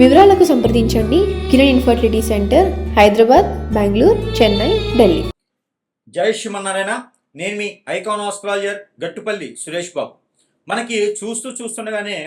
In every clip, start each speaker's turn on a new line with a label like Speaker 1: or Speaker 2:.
Speaker 1: వివరాలకు సంప్రదించండి. Kiran infertility centre Hyderabad Bengaluru Chennai Delhi.
Speaker 2: జై శ్రీమన్నారాయణ. నేను మీ ఐకాన్ ఆస్ట్రాలజర్ గట్టుపల్లి సురేష్ బాబు. మనకి చూస్తూ చూస్తుండగానే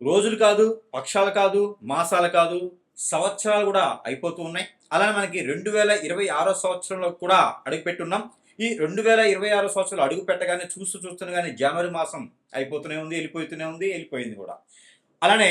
Speaker 2: రోజులు కాదు పక్షాలు కాదు మాసాలు కాదు సంవత్సరాలు కూడా అయిపోతూ ఉన్నాయి. అలానే మనకి రెండు వేల ఇరవై ఆరో సంవత్సరంలో కూడా అడుగుపెట్టున్నాం. ఈ రెండు వేల ఇరవై ఆరో సంవత్సరాలు అడుగు పెట్టగానే చూస్తూ చూస్తుండగానే జనవరి మాసం అయిపోతూనే ఉంది వెళ్ళిపోతూనే ఉంది వెళ్ళిపోయింది కూడా. అలానే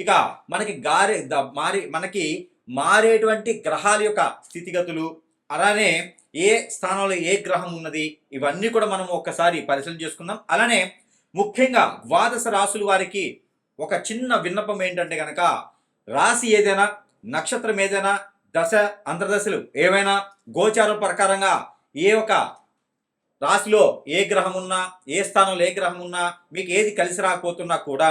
Speaker 2: ఇక మనకి గారే ద- మారి మనకి మారేటువంటి గ్రహాల యొక్క స్థితిగతులు అలానే ఏ స్థానంలో ఏ గ్రహం ఉన్నది ఇవన్నీ కూడా మనం ఒక్కసారి పరిశీలన చేసుకుందాం. అలానే ముఖ్యంగా ద్వాదశ రాసుల వారికి ఒక చిన్న విన్నపం ఏంటంటే కనుక రాశి ఏదైనా నక్షత్రం ఏదైనా దశ అంతర్దశలు ఏవైనా గోచారం ప్రకారంగా ఏ ఒక రాశిలో ఏ గ్రహం ఉన్నా ఏ స్థానంలో ఏ గ్రహం ఉన్నా మీకు ఏది కలిసి రాకపోతున్నా కూడా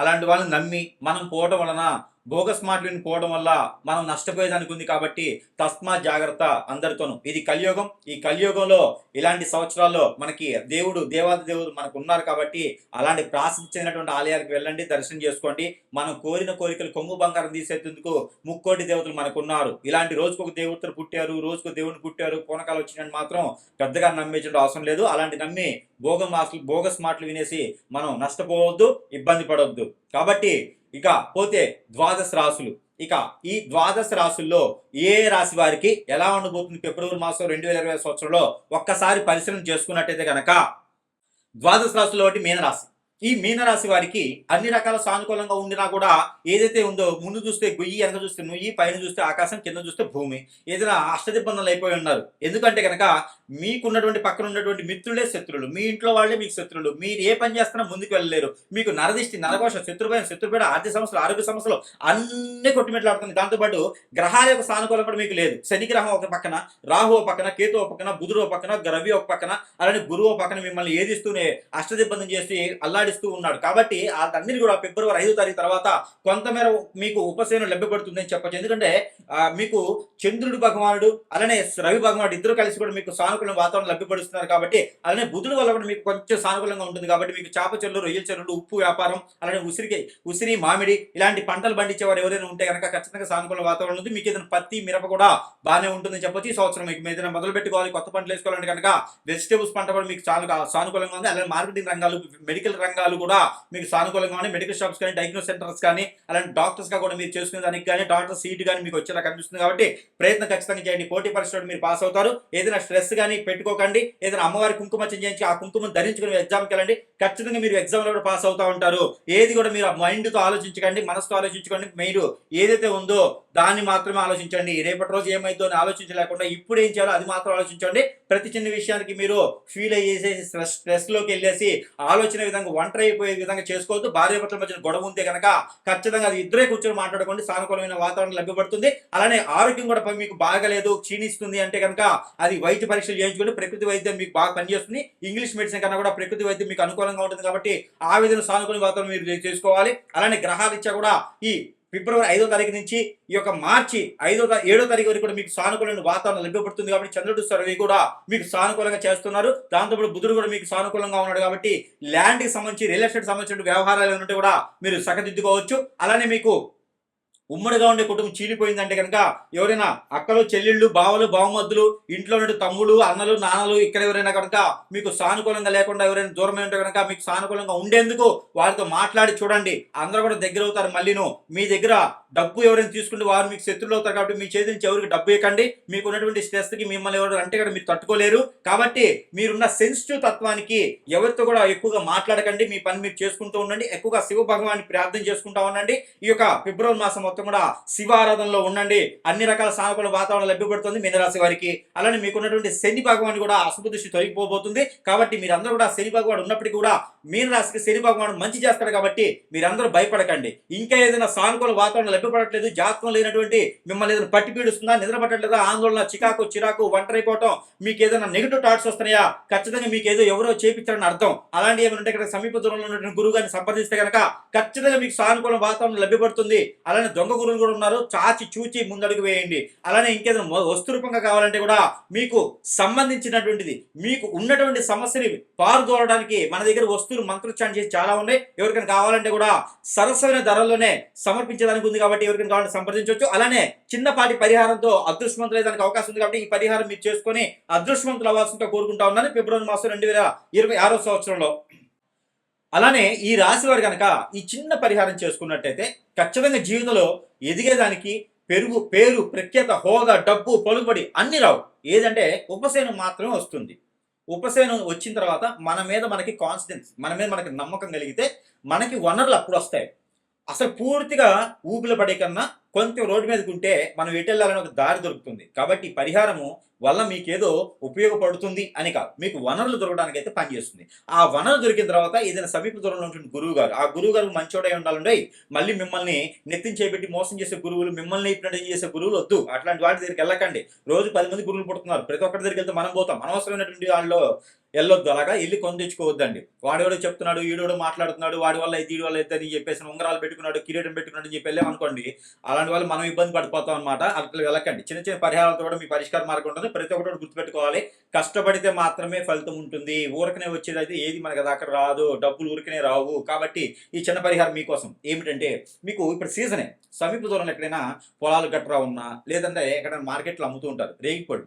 Speaker 2: అలాంటి వాళ్ళని నమ్మి మనం పోవడం వలన బోగస్ మాటలను పోవడం వల్ల మనం నష్టపోయేదానికి ఉంది కాబట్టి తస్మా జాగ్రత్త అందరితోనూ. ఇది కలియుగం. ఈ కలియుగంలో ఇలాంటి సంవత్సరాల్లో మనకి దేవుడు దేవాది దేవుడు మనకు ఉన్నారు కాబట్టి అలాంటి ప్రాసిద్ధి చెందినటువంటి ఆలయాలకు వెళ్ళండి దర్శనం చేసుకోండి. మనం కోరిన కోరికలు కొమ్ము బంగారం తీసేందుకు ముక్కోటి దేవతలు మనకు ఉన్నారు ఇలాంటి రోజుకు ఒక దేవతలు పుట్టారు రోజుకు దేవుడిని పుట్టారు పూనకాలు వచ్చినట్టు మాత్రం పెద్దగా నమ్మేయడం అవసరం లేదు. అలాంటి నమ్మి భోగ మాటలు బోగస్ మాటలు వినేసి మనం నష్టపోవద్దు ఇబ్బంది పడవద్దు కాబట్టి ఇక పోతే ద్వాదశ రాసులు. ఇక ఈ ద్వాదశ రాసుల్లో ఏ రాశి వారికి ఎలా ఉండబోతుంది ఫిబ్రవరి మాసం రెండు వేల ఇరవై సంవత్సరంలో ఒక్కసారి పరిశీలన చేసుకున్నట్టయితే కనుక ద్వాదశ రాశుల్లో ఒకటి మీనరాశి. ఈ మీనరాశి వారికి అన్ని రకాల సానుకూలంగా ఉండినా కూడా ఏదైతే ఉందో ముందు చూస్తే గుయ్యి వెనక చూస్తే నుయ్యి పైన చూస్తే ఆకాశం కింద చూస్తే భూమి ఏదైనా అష్టదిబ్బందులు అయిపోయి ఉన్నారు. ఎందుకంటే కనుక మీకున్నటువంటి పక్కన ఉన్నటువంటి మిత్రులే శత్రులు. మీ ఇంట్లో వాళ్ళే మీకు శత్రులు. మీరు ఏ పని చేస్తున్నా ముందుకు వెళ్ళలేరు. మీకు నరదిష్టి నరకోశ శత్రుపైన శత్రుపేడ ఆర్థిక సమస్యలు ఆరోగ్య సమస్యలు అన్ని కొట్టుమిట్లాడుతుంది. దాంతోపాటు గ్రహాల యొక్క సానుకూలం కూడా మీకు లేదు. శని గ్రహం ఒక పక్కన రాహు ఒక పక్కన కేతు ఒక పక్కన బుధుడు ఒక పక్కన గ్రవి ఒక పక్కన అలానే గురువు ఒక పక్కన మిమ్మల్ని ఏదిస్తూనే అష్టదిబ్బందం చేసి అల్లాడిస్తూ ఉన్నాడు. కాబట్టి వాటన్నిటి కూడా ఫిబ్రవరి ఐదో తారీఖు తర్వాత కొంతమేర మీకు ఉపశమనం లభ్యపడుతుందని చెప్పచ్చు. ఎందుకంటే మీకు చంద్రుడు భగవానుడు అలానే రవి భగవానుడు ఇద్దరు కలిసి కూడా మీకు సానుకూల వాతావరణం లభ్యపరుస్తున్నారు కాబట్టి అలానే బుధుడు వల్ల కూడా మీకు కొంచెం సానుకూలంగా ఉంటుంది కాబట్టి మీకు చేప చెల్లు రొయ్యల చెల్లు ఉప్పు వ్యాపారం అలానే ఉసిరికి ఉసిరి మామిడి ఇలాంటి పంటలు పండించేవారు ఎవరైనా ఉంటే కనుక ఖచ్చితంగా సానుకూల వాతావరణం ఉంది మీకు ఏదైనా పత్తి మిరప కూడా బాగానే ఉంటుందని చెప్పొచ్చు. ఈ సంవత్సరం మీకు ఏదైనా మొదలు పెట్టుకోవాలి కొత్త పంటలు వేసుకోవాలంటే కనుక వెజిటేబుల్స్ పంట కూడా మీకు చాలా సానుకూలంగా ఉంది. అలానే మార్కెటింగ్ రంగాలు మెడికల్ రంగాలు రకాలు కూడా మీకు సానుకూలంగా ఉన్నాయి. మెడికల్ షాప్స్ కానీ డయాగ్నోస్ సెంటర్స్ కానీ అలాంటి డాక్టర్స్ కూడా మీరు చేసుకునే దానికి కానీ డాక్టర్ సీట్ కానీ మీకు వచ్చేలా కనిపిస్తుంది కాబట్టి ప్రయత్నం ఖచ్చితంగా చేయండి. పోటీ పరీక్షలో మీరు పాస్ అవుతారు. ఏదైనా స్ట్రెస్ కానీ పెట్టుకోకండి. ఏదైనా అమ్మవారి కుంకుమ చేయించి ఆ కుంకుమను ధరించుకుని ఎగ్జామ్కి వెళ్ళండి. ఖచ్చితంగా మీరు ఎగ్జామ్లో కూడా పాస్ అవుతా ఉంటారు. ఏది కూడా మీరు మైండ్తో ఆలోచించకండి మనసుతో ఆలోచించుకోండి. మీరు ఏదైతే ఉందో దాన్ని మాత్రమే ఆలోచించండి. రేపటి రోజు ఏమైందో అని ఆలోచించలేకుండా ఇప్పుడు ఏం చేయాలో అది మాత్రం ఆలోచించండి. ప్రతి చిన్న విషయానికి మీరు ఫీల్ అయ్యేసి స్ట్రెస్లోకి వెళ్ళేసి ఆలోచన విధంగా ఒంటరి అయిపోయే విధంగా చేసుకోవద్దు. భార్య భర్తల మధ్య గొడవ ఉంటే కనుక ఖచ్చితంగా అది ఇద్దరే కూర్చొని మాట్లాడుకోండి. సానుకూలమైన వాతావరణం లభ్యపడుతుంది. అలానే ఆరోగ్యం కూడా మీకు బాగలేదు క్షీణిస్తుంది అంటే కనుక అది వైద్య పరీక్షలు చేయించుకుంటే ప్రకృతి వైద్యం మీకు బాగా పనిచేస్తుంది. ఇంగ్లీష్ మెడిసిన్ కన్నా కూడా ప్రకృతి వైద్యం మీకు అనుకూలంగా ఉంటుంది కాబట్టి ఆ విధంగా సానుకూల వాతావరణం మీరు చేసుకోవాలి. అలానే గ్రహారీత్యా కూడా ఈ ఫిబ్రవరి ఐదో తారీఖు నుంచి ఈ యొక్క మార్చి ఐదో ఏడో తారీఖు వరకు కూడా మీకు సానుకూలమైన వాతావరణం లభ్యపడుతుంది కాబట్టి చంద్రుడు సర్వే కూడా మీకు సానుకూలంగా చేస్తున్నారు. దాంతోపాటు బుధుడు కూడా మీకు సానుకూలంగా ఉన్నాడు కాబట్టి ల్యాండ్కి సంబంధించి రియల్ ఎస్టేట్ సంబంధించిన వ్యవహారాలు ఉంటే కూడా మీరు సగదిద్దుకోవచ్చు అలానే మీకు ఉమ్మడిగా ఉండే కుటుంబం చీలిపోయిందంటే కనుక ఎవరైనా అక్కలు చెల్లెళ్ళు బావలు బావమద్దులు ఇంట్లో ఉండే తమ్ముడు అన్నలు నాన్నలు ఇక్కడ ఎవరైనా కనుక మీకు సానుకూలంగా లేకుండా ఎవరైనా దూరమై ఉంటే కనుక మీకు సానుకూలంగా ఉండేందుకు వారితో మాట్లాడి చూడండి. అందరూ కూడా దగ్గర అవుతారు మళ్ళీను. మీ దగ్గర డబ్బు ఎవరైనా తీసుకుంటే వారు మీకు శత్రులు అవుతారు కాబట్టి మీ చేతి నుంచి ఎవరికి డబ్బు ఇవ్వకండి మీకు ఉన్నటువంటి స్ట్రెస్కి మిమ్మల్ని ఎవరు అంటే కూడా మీరు తట్టుకోలేరు. కాబట్టి మీరున్న సెన్సిటివ్ తత్వానికి ఎవరితో కూడా ఎక్కువగా మాట్లాడకండి. మీ పని మీరు చేసుకుంటూ ఉండండి. ఎక్కువగా శివ భగవాన్ని ప్రార్థన చేసుకుంటా ఉండండి. ఈ యొక్క ఫిబ్రవరి మాసం మొత్తం కూడా శివారాధనలో ఉండండి. అన్ని రకాల సానుకూల వాతావరణం లభ్యపడుతుంది మీనరాశి వారికి. అలానే మీకున్నటువంటి శని భగవాన్ కూడా అశుభ దృష్టి తొలగిపోబోతుంది. కాబట్టి మీరందరూ కూడా శని భగవాన్ ఉన్నప్పటికీ కూడా మీనరాశికి శని భగవాన్ మంచి చేస్తాడు కాబట్టి మీరందరూ భయపడకండి. ఇంకా ఏదైనా సానుకూల వాతావరణం లభ్యపడట్లేదు జాతకం లేనటువంటి మిమ్మల్ని ఏదైనా పట్టి పీడుస్తుందా నిద్ర పట్టట్లేదా ఆందోళన చికాకు చిరాకు ఒంటరైపోవటం మీకు ఏదైనా నెగిటివ్ థాట్స్ వస్తున్నాయా? ఖచ్చితంగా మీకు ఏదో ఎవరో చేపించారని అర్థం. అలాంటి ఏమైనా ఉంటే ఇక్కడ సమీప దూరంలో ఉన్నటువంటి గురువు గారిని సంప్రదిస్తే కనుక ఖచ్చితంగా మీకు సానుకూల వాతావరణం లభ్యపడుతుంది. అలానే దొంగ గురువులు కూడా ఉన్నారు. చాచి చూచి ముందడుగు వేయండి. అలానే ఇంకేదైనా వస్తు రూపంగా కావాలంటే కూడా మీకు సంబంధించినటువంటిది మీకు ఉన్నటువంటి సమస్యని పారుదోలడానికి మన దగ్గర వస్తు వస్తువులు మంత్రోచ్చారణ చేసి చాలా ఉన్నాయి. ఎవరికైనా కావాలంటే కూడా సరసమైన ధరల్లోనే సమర్పించడానికి ఉంది కాబట్టి ఎవరికైనా కావాలంటే సంప్రదించవచ్చు. అలానే చిన్నపాటి పరిహారంతో అదృష్టవంతులు దానికి అవకాశం ఉంది కాబట్టి ఈ పరిహారం మీరు చేసుకొని అదృష్టవంతులు అవ్వాల్సిందిగా కోరుకుంటా ఉన్నాను. ఫిబ్రవరి మాసం రెండు వేల ఇరవై ఆరో సంవత్సరంలో. అలానే ఈ రాశి వారు కనుక ఈ చిన్న పరిహారం చేసుకున్నట్టయితే ఖచ్చితంగా జీవితంలో ఎదిగేదానికి పెరుగు పేరు ప్రఖ్యాత హోదా డబ్బు పలుకుబడి అన్ని రావు. ఏదంటే ఉపశమనం మాత్రమే వస్తుంది. ఉపశమనం వచ్చిన తర్వాత మన మీద మనకి కాన్ఫిడెన్స్ మన మీద మనకి నమ్మకం కలిగితే మనకి వనరులు అప్పుడు వస్తాయి. అసలు పూర్తిగా ఊపిలో పడే కన్నా కొంచెం రోడ్డు మీదకుంటే ఉంటే మనం ఎటు వెళ్ళాలని ఒక దారి దొరుకుతుంది. కాబట్టి పరిహారము వల్ల మీకేదో ఉపయోగపడుతుంది అని కాదు. మీకు వనరులు దొరకడానికి అయితే పనిచేస్తుంది ఆ వనరు దొరికిన తర్వాత ఏదైనా సమీప దూరంలో ఉంటుంది గురువు గారు ఆ గురువు గారు మంచోడై ఉండాలండి మళ్ళీ మిమ్మల్ని నెత్తిని చేపెట్టి మోసం చేసే గురువులు మిమ్మల్ని ఇప్పుడు చేసే గురువులు వద్దు. అట్లాంటి వాటి దగ్గరికి వెళ్ళకండి. రోజు పది మంది గురువులు పుడుతున్నారు. ప్రతి ఒక్కరి దగ్గరికి వెళ్తే మనం పోతాం. అనవసరమైనటువంటి వాళ్ళు వెళ్ళొద్దు అలాగా? వెళ్ళి కొని తెచ్చుకోవద్దండి చెప్తున్నాడు ఈడోడు మాట్లాడుతున్నాడు వాడి వల్ల అయితే వీడి వల్ల అయితే అని చెప్పేసి ఉంగరాలు పెట్టుకున్నాడు కిరీటం పెట్టుకున్నాడు అని చెప్పి వెళ్ళామనుకోండి అలాంటి వాళ్ళు మనం ఇబ్బంది పడిపోతాం అనమాట అట్లా వెళ్ళకండి. చిన్న చిన్న పరిహారాలతో కూడా మీ పరిష్కార మార్గం ఉంటుంది. ప్రతి ఒక్కటి గుర్తుపెట్టుకోవాలి. కష్టపడితే మాత్రమే ఫలితం ఉంటుంది. ఊరకనే వచ్చేది అయితే ఏది మనకి దాకా రాదు. డబ్బులు ఊరికనే రావు. కాబట్టి ఈ చిన్న పరిహారం మీకోసం ఏమిటంటే మీకు ఇప్పుడు సీజనే. సమీప దూరంలో ఎక్కడైనా పొలాలు గట్రా ఉన్నా లేదంటే ఎక్కడైనా మార్కెట్లో అమ్ముతూ ఉంటారు. రేగిపళ్ళు.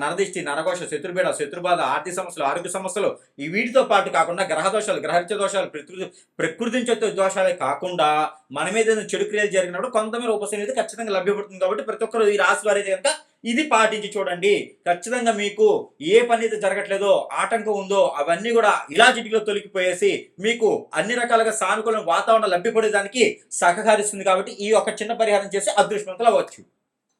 Speaker 2: నరదిష్టి నరఘోష శత్రుబేడ శత్రుబాధ ఆర్థిక సమస్యలు ఆరోగ్య సమస్యలు ఈ వీటితో పాటు కాకుండా గ్రహ దోషాలు గ్రహరిత్య దోషాలు ప్రకృతి ప్రకృతి దోషాలే కాకుండా మన మీద ఏదైనా చెడు క్రియలు జరిగినప్పుడు కొంతమేర ఉపశమనం ఖచ్చితంగా లభ్యపడుతుంది కాబట్టి ప్రతి ఒక్కరు ఈ రాశి వారి కనుక ఇది పాటించి చూడండి. ఖచ్చితంగా మీకు ఏ పని అయితే జరగట్లేదో ఆటంకం ఉందో అవన్నీ కూడా ఇలా చిటికలో తొలగిపోయేసి మీకు అన్ని రకాలుగా సానుకూల వాతావరణం లభ్యపడేదానికి సహకరిస్తుంది కాబట్టి ఈ ఒక చిన్న పరిహారం చేసి అదృష్టవంతులు అవ్వచ్చు.